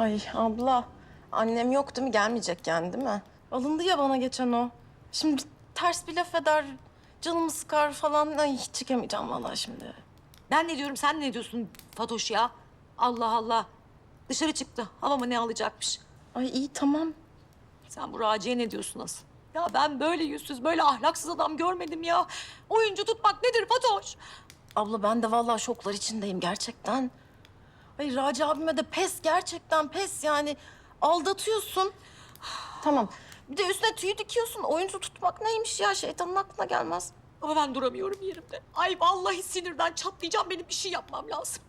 Ay abla, annem yok değil mi? Gelmeyecek yani değil mi? Alındı ya bana geçen o. Şimdi ters bir laf eder, canımı sıkar falan. Ay hiç çekemeyeceğim vallahi şimdi. Ben ne diyorum sen ne diyorsun Fatoş ya? Allah Allah. Dışarı çıktı. Hava mı ne alacakmış? Ay iyi tamam. Sen bu Raci'ye ne diyorsun asıl? Ya ben böyle yüzsüz, böyle ahlaksız adam görmedim ya. Oyuncu tutmak nedir Fatoş? Abla ben de vallahi şoklar içindeyim gerçekten. Ay Raci abime de pes gerçekten pes yani. Aldatıyorsun. tamam. Bir de üstüne tüy dikiyorsun. Oyuncu tutmak neymiş ya? Şeytanın aklına gelmez. Ama ben duramıyorum yerimde. Ay vallahi sinirden çatlayacağım. Benim bir şey yapmam lazım.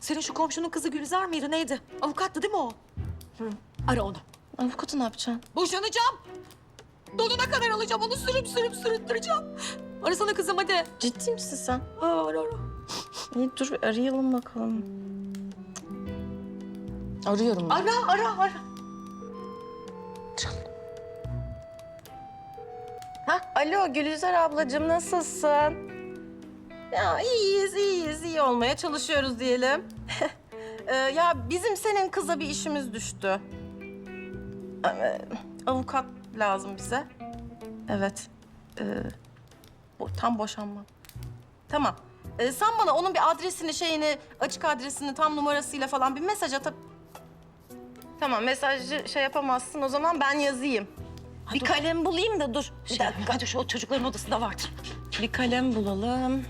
Senin şu komşunun kızı Gülizar mıydı neydi? Avukattı değil mi o? Ara onu. Avukatı ne yapacaksın? Boşanacağım. Donuna kadar alacağım. Onu sürüp sürüp sürüttüreceğim. Arasana kızım hadi. Ciddi misin sen? Aa, ara ara. İyi dur bir arayalım bakalım. Arıyorum ben. Ara ara ara. Ha, alo Gülizar ablacığım nasılsın? Ya iyiyiz, iyiyiz, iyi olmaya çalışıyoruz diyelim. Ee, ya bizim senin kıza bir işimiz düştü. Ee, avukat lazım bize. Evet. Ee, bu, tam boşanma. Tamam. Ee, sen bana onun bir adresini, şeyini, açık adresini, tam numarasıyla falan bir mesaj atıp... Tamam, mesajı şey yapamazsın. O zaman ben yazayım. bir dur. kalem bulayım da dur. Bir Şey, dakika. hadi şu çocukların odasında vardır. Bir kalem bulalım.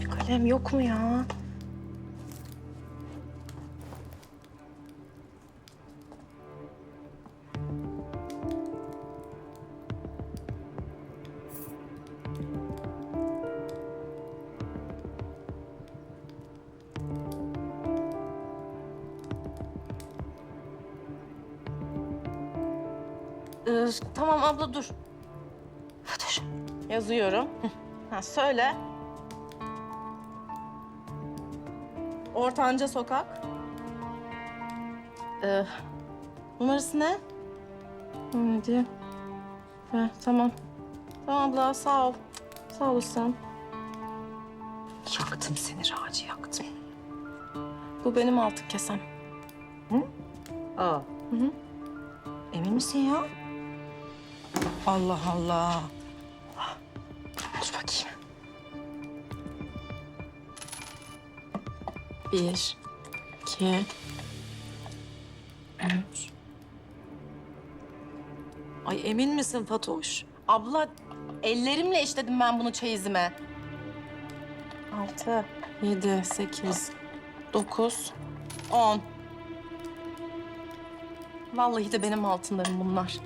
Bir kalem yok mu ya? Ee, tamam abla dur. Fatoş. Yazıyorum. Ha, söyle. Ortanca Sokak. Ee, numarası ne? Ne diye? Ha, tamam. Tamam abla sağ ol. Sağ olasın. Yaktım seni Raci yaktım. Bu benim altın kesem. Aa. Hı hı. Emin misin ya? Allah Allah. Dur bakayım. Bir, iki, üç. Ay emin misin Fatoş? Abla ellerimle işledim ben bunu çeyizime. Altı, yedi, sekiz, dokuz, on. Vallahi de benim altınlarım bunlar.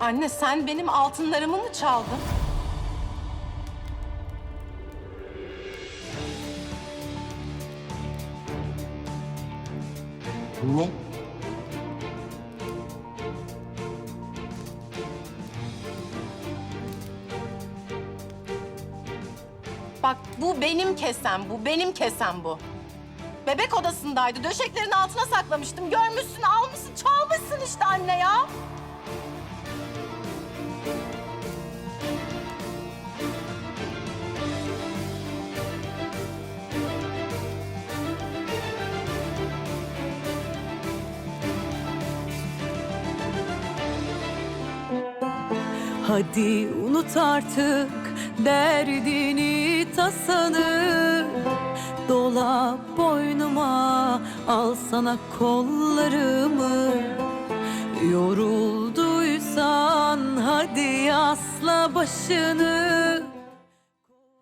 Anne sen benim altınlarımı mı çaldın? Ne? Bak bu benim kesem, bu benim kesem bu. Bebek odasındaydı. Döşeklerin altına saklamıştım. Görmüşsün, almışsın, çalmışsın işte anne ya. Hadi unut artık derdini tasanı. Dola boynuma al sana kollarımı. Yorulduysan hadi asla başını